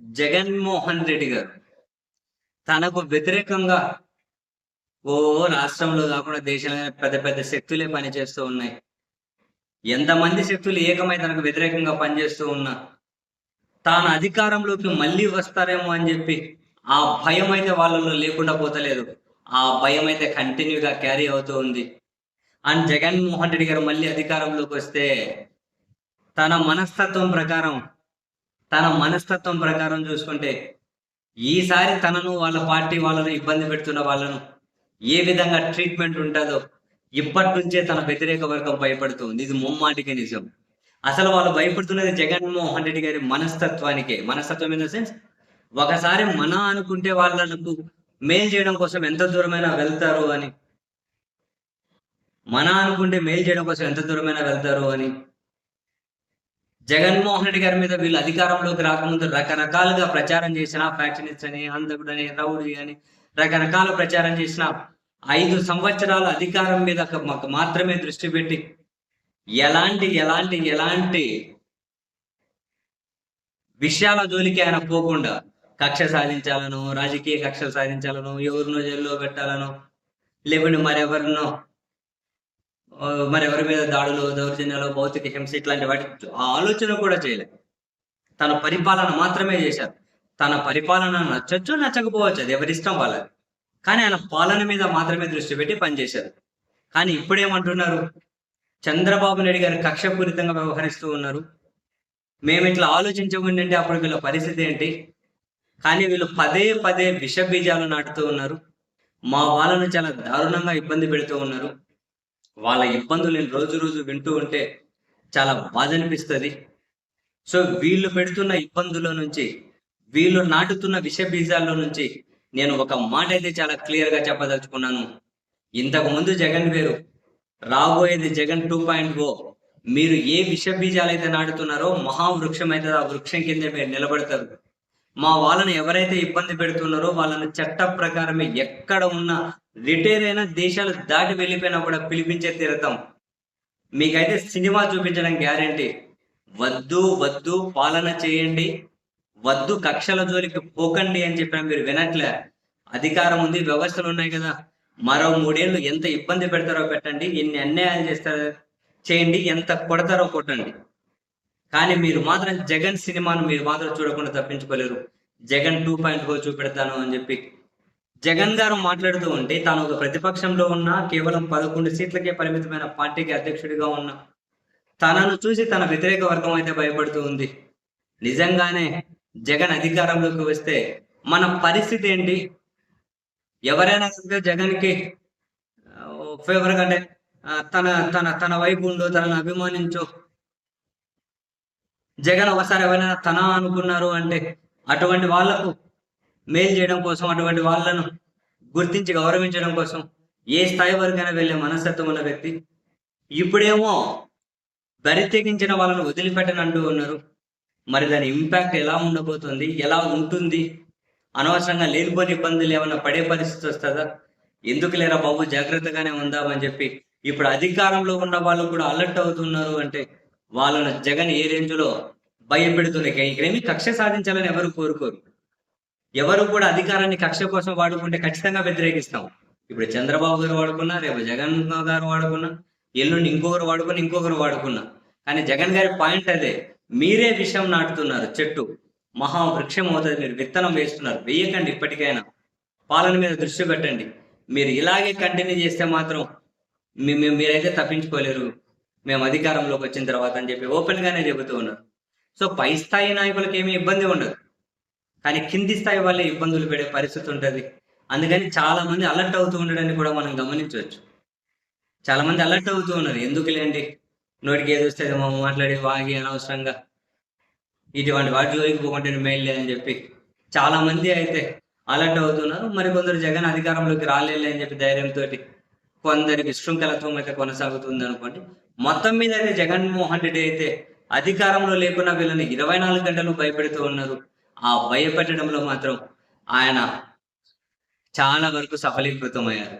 జగన్మోహన్ రెడ్డి గారు. తనకు వ్యతిరేకంగా ఓ రాష్ట్రంలో కాకుండా దేశంలో పెద్ద పెద్ద శక్తులే పనిచేస్తూ ఉన్నాయి. ఎంతమంది శక్తులు ఏకమై తనకు వ్యతిరేకంగా పనిచేస్తూ ఉన్నా తాను అధికారంలోకి మళ్ళీ వస్తారేమో అని చెప్పి ఆ భయం అయితే వాళ్ళలో లేకుండా పోతలేదు. ఆ భయం అయితే కంటిన్యూగా క్యారీ అవుతూ ఉంది. అండ్ జగన్మోహన్ రెడ్డి గారు మళ్ళీ అధికారంలోకి వస్తే తన మనస్తత్వం ప్రకారం తన మనస్తత్వం ప్రకారం చూసుకుంటే ఈసారి తనను వాళ్ళ పార్టీ వాళ్ళను ఇబ్బంది పెడుతున్న వాళ్ళను ఏ విధంగా ట్రీట్మెంట్ ఉంటుందో ఇప్పటి నుంచే తన వ్యతిరేక వర్గం భయపడుతుంది. ఇది ముమ్మాటికే నిజం. అసలు వాళ్ళు భయపడుతున్నది జగన్మోహన్ రెడ్డి గారి మనస్తత్వానికే. మనస్తత్వం ఇన్ ద సెన్స్ ఒకసారి మన అనుకుంటే వాళ్ళకు మేల్ చేయడం కోసం ఎంత దూరమైనా వెళ్తారు అని మన అనుకుంటే మేల్ చేయడం కోసం ఎంత దూరమైనా వెళ్తారు అని జగన్మోహన్ రెడ్డి గారి మీద వీళ్ళు అధికారంలోకి రాకముందు రకరకాలుగా ప్రచారం చేసిన ఫ్యాక్షనిస్ట్ అని అందకుడని రౌడీ అని రకరకాల ప్రచారం చేసిన ఐదు సంవత్సరాల అధికారం మీద మాకు మాత్రమే దృష్టి పెట్టి ఎలాంటి ఎలాంటి ఎలాంటి విషయాల జోలికి ఆయన పోకుండా కక్ష సాధించాలను రాజకీయ కక్షలు సాధించాలను ఎవరినో జైల్లో పెట్టాలను లేకుంటే మరెవరినో మరి ఎవరి మీద దాడులు దౌర్జన్యాలు భౌతిక హింస ఇట్లాంటి వాటి ఆలోచన కూడా చేయలేదు తన పరిపాలన మాత్రమే చేశారు. తన పరిపాలన నచ్చచ్చు నచ్చకపోవచ్చు అది ఎవరిష్టం వాళ్ళది. కానీ ఆయన పాలన మీద మాత్రమే దృష్టి పెట్టి పనిచేశారు. కానీ ఇప్పుడేమంటున్నారు? చంద్రబాబు నాయుడు గారు కక్షపూరితంగా వ్యవహరిస్తూ ఉన్నారు. మేము ఇట్లా ఆలోచించకుండా అప్పుడు వీళ్ళ పరిస్థితి ఏంటి? కానీ వీళ్ళు పదే పదే విష బీజాలు నాటుతూ ఉన్నారు. మా వాళ్ళను చాలా దారుణంగా ఇబ్బంది పెడుతూ ఉన్నారు. వాళ్ళ ఇబ్బందులు నేను రోజు రోజు వింటూ ఉంటే చాలా బాధ అనిపిస్తుంది. సో వీళ్ళు పెడుతున్న ఇబ్బందుల నుంచి వీళ్ళు నాటుతున్న విష బీజాల్లో నుంచి నేను ఒక మాట అయితే చాలా క్లియర్గా చెప్పదలుచుకున్నాను. ఇంతకు ముందు జగన్ వేరు రాబోయేది జగన్ టూ పాయింట్ ఓ. మీరు ఏ విష బీజాలు అయితే నాటుతున్నారో మహావృక్షం అయితే ఆ వృక్షం కింద మీరు నిలబడతారు. మా వాళ్ళని ఎవరైతే ఇబ్బంది పెడుతున్నారో వాళ్ళని చట్ట ప్రకారమే ఎక్కడ ఉన్నా రిటైర్ అయిన దేశాలు దాటి వెళ్ళిపోయినా కూడా పిలిపించే తీరతాం. మీకైతే సినిమా చూపించడం గ్యారంటీ. వద్దు వద్దు పాలన చేయండి. వద్దు కక్షల జోలికి పోకండి అని చెప్పిన మీరు వినట్లే. అధికారం ఉంది వ్యవస్థలు ఉన్నాయి కదా. మరో మూడేళ్ళు ఎంత ఇబ్బంది పెడతారో పెట్టండి ఎన్ని అన్యాయాలు చేస్తారో చేయండి ఎంత కొడతారో కొట్టండి. కానీ మీరు మాత్రం జగన్ సినిమాను మీరు మాత్రం చూడకుండా తప్పించుకోలేరు. జగన్ టూ పాయింట్ ఫోర్ చూపెడతాను అని చెప్పి జగన్ గారు మాట్లాడుతూ ఉంటే తాను ఒక ప్రతిపక్షంలో ఉన్న కేవలం పదకొండు సీట్లకే పరిమితమైన పార్టీకి అధ్యక్షుడిగా ఉన్న. తనను చూసి తన వ్యతిరేక వర్గం అయితే భయపడుతూ ఉంది. నిజంగానే జగన్ అధికారంలోకి వస్తే మన పరిస్థితి ఏంటి? ఎవరైనా సరే జగన్కి ఫేవర్ అంటే తన తన తన వైపు ఉందో తనను అభిమానించో. జగన్ ఒకసారి ఎవరైనా తన అనుకున్నారు అంటే అటువంటి వాళ్ళకు మేలు చేయడం కోసం అటువంటి వాళ్ళను గుర్తించి గౌరవించడం కోసం ఏ స్థాయి వరకైనా వెళ్ళే మనస్తత్వం ఉన్న వ్యక్తి. ఇప్పుడేమో బరి తెగించిన వాళ్ళను వదిలిపెట్టని అంటూ ఉన్నారు. మరి దాని ఇంపాక్ట్ ఎలా ఉండబోతుంది? ఎలా ఉంటుంది? అనవసరంగా లేనిపోని ఇబ్బందులు ఏమైనా పడే పరిస్థితి వస్తుందా? ఎందుకు లేరా బాబు? జాగ్రత్తగానే ఉందామని చెప్పి ఇప్పుడు అధికారంలో ఉన్న వాళ్ళు కూడా అలర్ట్ అవుతున్నారు అంటే వాళ్ళను జగన్ ఏ రేంజ్లో భయపెడుతుంది? ఇక్కడేమి కక్ష సాధించాలని ఎవరు కోరుకోరు. ఎవరు కూడా అధికారాన్ని కక్ష కోసం వాడుకుంటే ఖచ్చితంగా వ్యతిరేకిస్తాం. ఇప్పుడు చంద్రబాబు గారు వాడుకున్నా రేపు జగన్ గారు వాడుకున్నా ఎల్లుండి ఇంకొకరు వాడుకున్నా ఇంకొకరు వాడుకున్నా. కానీ జగన్ గారి పాయింట్ అదే మీరే విషయం నాటుతున్నారు చెట్టు. మహావృక్షం అవుతుంది మీరు విత్తనం వేస్తున్నారు. వేయకండి ఇప్పటికైనా. పాలన మీద దృష్టి పెట్టండి. మీరు ఇలాగే కంటిన్యూ చేస్తే మాత్రం మీరైతే తప్పించుకోలేరు. మేము అధికారంలోకి వచ్చిన తర్వాత అని చెప్పి ఓపెన్ గానే చెబుతూ ఉన్నారు. సో పై స్థాయి నాయకులకు ఏమీ ఇబ్బంది ఉండదు. కానీ కింది స్థాయి వాళ్ళే ఇబ్బందులు పడే పరిస్థితి ఉంటుంది. అందుకని చాలా మంది అలర్ట్ అవుతూ ఉండడాన్ని కూడా మనం గమనించవచ్చు. చాలా మంది అలర్ట్ అవుతూ ఉన్నారు. ఎందుకు లేండి నోటికి ఏది వస్తే మనం మాట్లాడి వాగి అనవసరంగా. ఇటువంటి వాటిలోకి పోకుంటే మేల్లే అని చెప్పి చాలా మంది అయితే అలర్ట్ అవుతున్నారు. మరి కొందరు జగన్ అధికారంలోకి రాలేదు అని చెప్పి ధైర్యంతో కొందరికి విశృంఖలత్వం అయితే కొనసాగుతుంది అనుకోండి. మొత్తం మీద అయితే జగన్మోహన్ రెడ్డి అయితే అధికారంలో లేకున్నా వీళ్ళని ఇరవై నాలుగు గంటలు భయపెడుతూ ఉన్నారు. ఆ భయపెట్టడంలో మాత్రం ఆయన చాలా వరకు సఫలీకృతమయ్యారు.